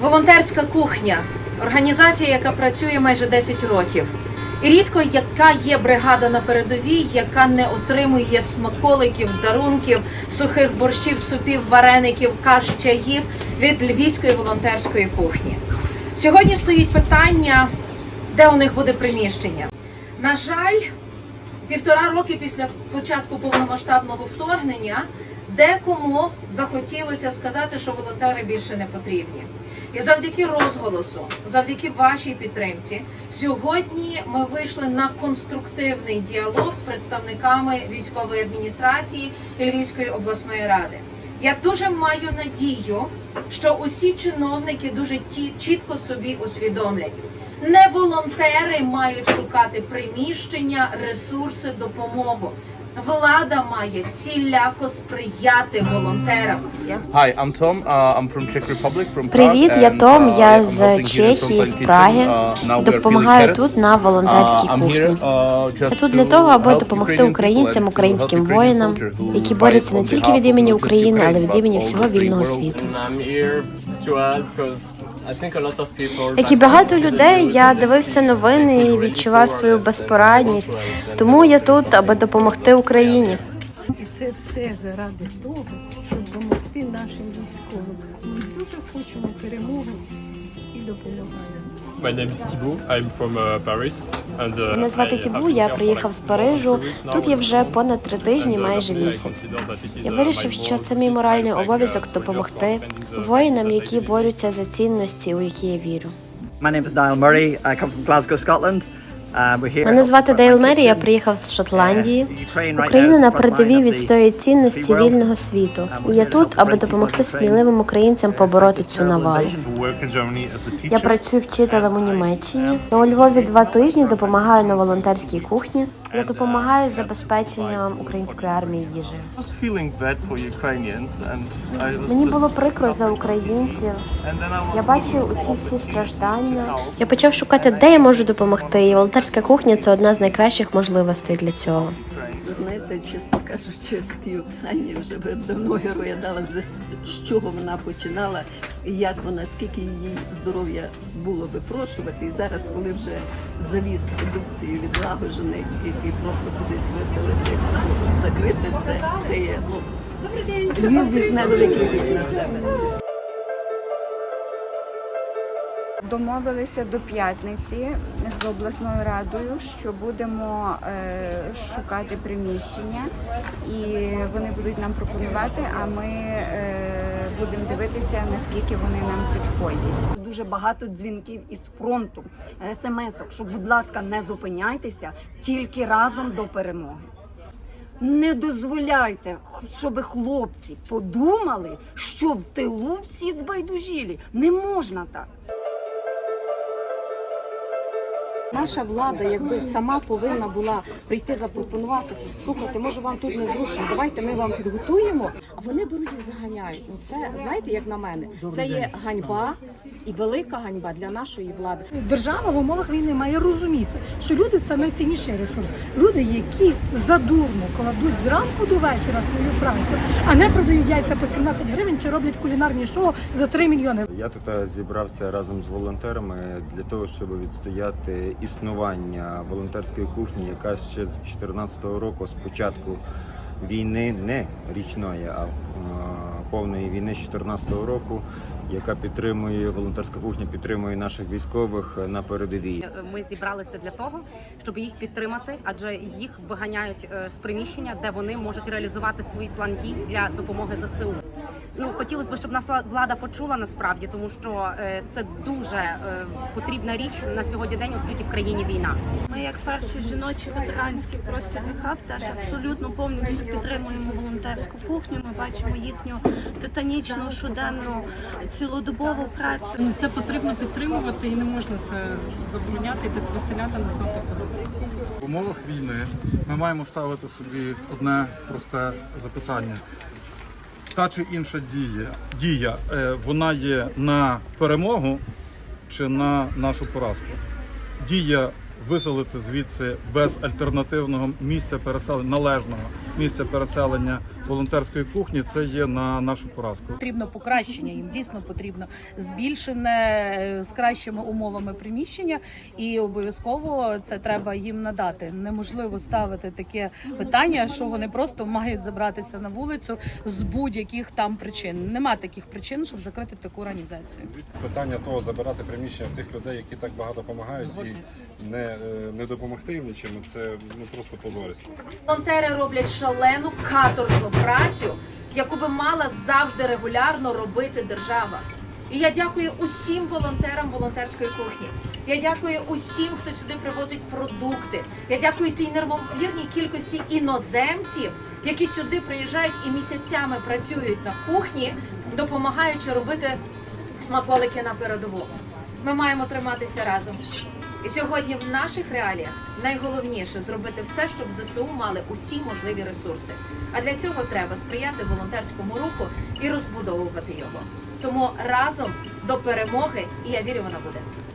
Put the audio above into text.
Волонтерська кухня організація, яка працює майже 10 років. І рідко яка є бригада на передовій, яка не отримує смаколиків, дарунків, сухих борщів, супів, вареників, каш, чаїв від львівської волонтерської кухні. Сьогодні стоїть питання, де у них буде приміщення. На жаль, півтора роки після початку повномасштабного вторгнення декому захотілося сказати, що волонтери більше не потрібні. І завдяки розголосу, завдяки вашій підтримці, сьогодні ми вийшли на конструктивний діалог з представниками військової адміністрації і Львівської обласної ради. Я дуже маю надію, що усі чиновники дуже ті- чітко собі усвідомлять. Не волонтери мають шукати приміщення, ресурси, допомогу. Влада має всіляко сприяти волонтерам. Hi, I'm Tom. Uh, I'm from Czech Republic, from Prague, Привіт, я and, Том. uh, Я I'm з helping here in Чехії, з. Праги. Uh, now we are Допомагаю peeling тут на волонтерській Uh, I'm кухні. here, uh, Я just тут для to того, аби help допомогти people українцям, and to українським help Ukrainian воїнам, soldiers who які fight борються не тільки behalf від of імені not just України, але Ukraine, від but імені all всього the free вільного world. світу. And I'm here to help because Як і багато людей, я дивився новини і відчував свою безпорадність. Тому я тут, аби допомогти Україні. І це все заради того, щоб допомогти нашим військовим. Ми дуже хочемо перемоги Мене звати Тібу, я приїхав з Парижу. Тут я вже понад три тижні, uh, майже місяць. Я uh, вирішив, що це to мій моральний uh, обов'язок soldiers допомогти воїнам, які борються за цінності, у які я вірю. My name is Niall Murray. I come from Glasgow, Scotland. Uh, Мене звати Дейл Мері, я приїхав з Шотландії. Uh, Україна на передовій відстоює цінності вільного світу. І я тут, аби допомогти сміливим українцям побороти цю навалу. Я працюю вчителем у Німеччині. Я у Львові два тижні допомагаю на волонтерській кухні. Я допомагаю з забезпеченням української армії їжі. Мені було прикро за українців. Я бачив у ці всі страждання. Я почав шукати, де я можу допомогти. І волонтерська кухня це одна з найкращих можливостей для цього. Знаєте, чесно кажучи, тій Оксані вже би давно героя дала з чого вона починала, і як вона, скільки її здоров'я було випрошувати. І зараз, коли вже завіз продукції відлагоджений і, просто кудись виселити, закрити це, це є ну Львів візьме великий бік на себе. Домовилися до п'ятниці з обласною радою, що будемо е, шукати приміщення, і вони будуть нам пропонувати. А ми е, будемо дивитися, наскільки вони нам підходять. дуже багато дзвінків із фронту, смс-ок, що, будь ласка, не зупиняйтеся тільки разом до перемоги. Не дозволяйте, щоб хлопці подумали, що в тилу всі збайдужілі. Не можна так. Наша влада, якби сама повинна була прийти запропонувати. Слухайте, може вам тут не зручно. Давайте ми вам підготуємо. А вони беруть і виганяють. Ну це знаєте, як на мене, це є ганьба і велика ганьба для нашої влади. Держава в умовах війни має розуміти, що люди це найцінніший ресурс. Люди, які задурно кладуть зранку до вечора свою працю, а не продають яйця по 17 гривень чи роблять кулінарні шоу за 3 мільйони. Я тут е, зібрався разом з волонтерами для того, щоб відстояти існування волонтерської кухні, яка ще з 2014 року, з початку війни, не річної, а е, повної війни з 2014 року, яка підтримує волонтерська кухня, підтримує наших військових е, на передовій. Ми зібралися для того, щоб їх підтримати, адже їх виганяють з приміщення, де вони можуть реалізувати свій план дій для допомоги ЗСУ. Ну хотілося б, щоб нас влада почула насправді, тому що е, це дуже е, потрібна річ на сьогодні день, оскільки в країні війна. Ми, як перший жіночий ветеранський простірний хаб, теж абсолютно повністю підтримуємо волонтерську кухню. Ми бачимо їхню титанічну щоденну цілодобову працю. Це потрібно підтримувати і не можна це забороняти і десь виселяти, не знати куди. В умовах війни ми маємо ставити собі одне просте запитання. Та чи інша дія, дія е, вона є на перемогу чи на нашу поразку? Дія виселити звідси без альтернативного місця переселення, належного місця переселення волонтерської кухні, це є на нашу поразку. Потрібно покращення, їм дійсно потрібно збільшене е, з кращими умовами приміщення, і обов'язково це треба їм надати. Неможливо ставити таке питання, що вони просто мають забратися на вулицю з будь-яких там причин. Нема таких причин, щоб закрити таку організацію. питання того забирати приміщення в тих людей, які так багато допомагають, і не, е, не допомогти їм нічим, це ну просто позорисно. Волонтери роблять шалену каторжну працю, яку би мала завжди регулярно робити держава. І я дякую усім волонтерам волонтерської кухні. Я дякую усім, хто сюди привозить продукти. Я дякую тій неймовірній кількості іноземців, які сюди приїжджають і місяцями працюють на кухні, допомагаючи робити смаколики на передову. Ми маємо триматися разом. І сьогодні в наших реаліях найголовніше зробити все, щоб ЗСУ мали усі можливі ресурси. А для цього треба сприяти волонтерському руху і розбудовувати його. Тому разом до перемоги, і я вірю, вона буде.